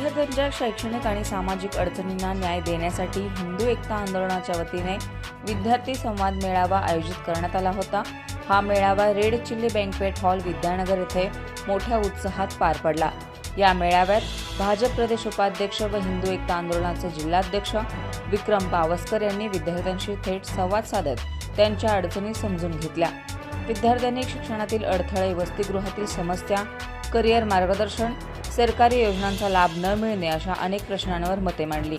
विद्यार्थ्यांच्या शैक्षणिक आणि सामाजिक अडचणींना न्याय देण्यासाठी हिंदू एकता आंदोलनाच्या वतीने विद्यार्थी संवाद मेळावा आयोजित करण्यात आला होता. हा मेळावा red chilli banquet hall Vidyanagar येथे मोठ्या उत्साहात पार पडला. या मेळाव्यात भाजप प्रदेश उपाध्यक्ष व हिंदू एकता आंदोलनाचे जिल्हाध्यक्ष विक्रम पावसकर यांनी विद्यार्थ्यांशी थेट संवाद साधत त्यांच्या अडचणी समजून घेतल्या. विद्यार्थ्यांनी शिक्षणातील अडथळे वसतिगृहातील समस्या करिअर मार्गदर्शन सरकारी योजनांचा लाभ न मिळणे अशा अनेक प्रश्नांवर मते मांडली.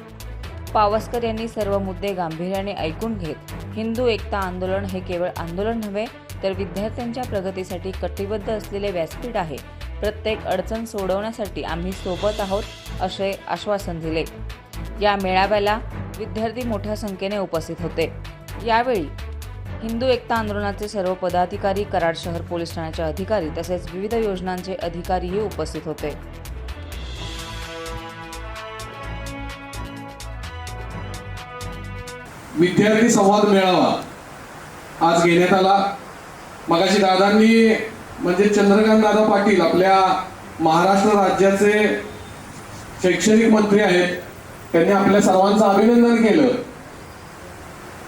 पावसकर यांनी सर्व मुद्दे गांभीर्याने ऐकून घेत हिंदू एकता आंदोलन हे केवळ आंदोलन नव्हे तर विद्यार्थ्यांच्या प्रगतीसाठी कटिबद्ध असलेले व्यासपीठ आहे. प्रत्येक अडचण सोडवण्यासाठी आम्ही सोबत आहोत असे आश्वासन दिले. या मेळाव्याला विद्यार्थी मोठ्या संख्येने उपस्थित होते. यावेळी हिंदू एकता आंदोलनाचे सर्व पदाधिकारी कराड शहर पोलीस ठाण्याचे अधिकारी तसेच विविध योजनांचे अधिकारीही उपस्थित होते. विद्यार्थी संवाद मेळावा. आज घेण्यात आला. मगाशी दादांनी म्हणजे चंद्रकांत दादा पाटील आपल्या महाराष्ट्र राज्याचे शैक्षणिक मंत्री आहेत. त्यांनी आपल्या सर्वांचं अभिनंदन केलं.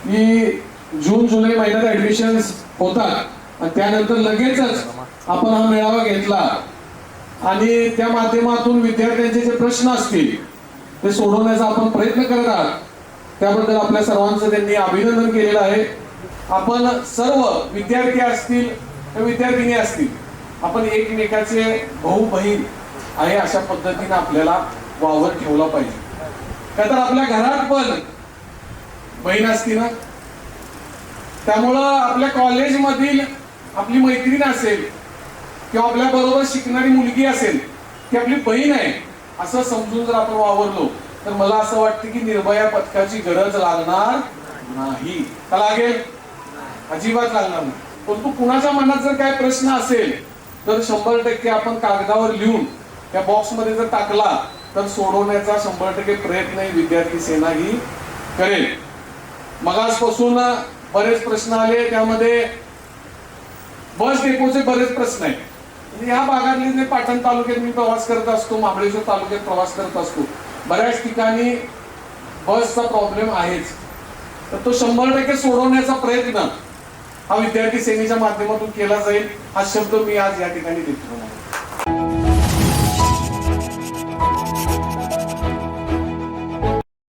की जून जुलै महिन्यात ऍडमिशन होतात. आणि त्यानंतर लगेचच आपण हा मेळावा घेतला. आणि त्या माध्यमातून विद्यार्थ्यांचे जे प्रश्न असतील ते सोडवण्याचा आपण प्रयत्न करत आहात. त्याबद्दल आपल्या सर्वांचं त्यांनी अभिनंदन केलेलं आहे. आपण सर्व विद्यार्थी असतील विद्यार्थिनी असतील आपण एकमेकाचे भाऊ बहीण आहे अशा पद्धतीने आपल्याला वावर ठेवला पाहिजे. का तर आपल्या घरात पण बहीण असती ना? त्यामुळं आपल्या कॉलेजमधील आपली मैत्रीण असेल किंवा आपल्या बरोबर शिकणारी मुलगी असेल ती आपली बहीण आहे असं समजून जर आपण वावरलो तर मला असं वाटतं की निर्भया पथकाची गरज लागणार नाही. का लागेल? अजिबात लागणार नाही. परंतु कुणाच्या मनात जर काय प्रश्न असेल तर शंभर टक्के आपण कागदावर लिहून त्या बॉक्समध्ये जर टाकला तर सोडवण्याचा शंभर टक्के प्रयत्न विद्यार्थी सेना ही करेल. मगासपासून बरेच प्रश्न आले त्यामध्ये बस डेपोचे बरेच प्रश्न आहेत. म्हणजे या भागातले जे पाटण तालुक्यात मी प्रवास करत असतो महाबळेश्वर तालुक्यात प्रवास करत असतो बऱ्याच ठिकाणी बसचा प्रॉब्लेम आहेच. तर तो शंभर टक्के सोडवण्याचा प्रयत्न हा विद्यार्थी सेनेच्या माध्यमातून केला जाईल हा शब्द मी आज या ठिकाणी देतो.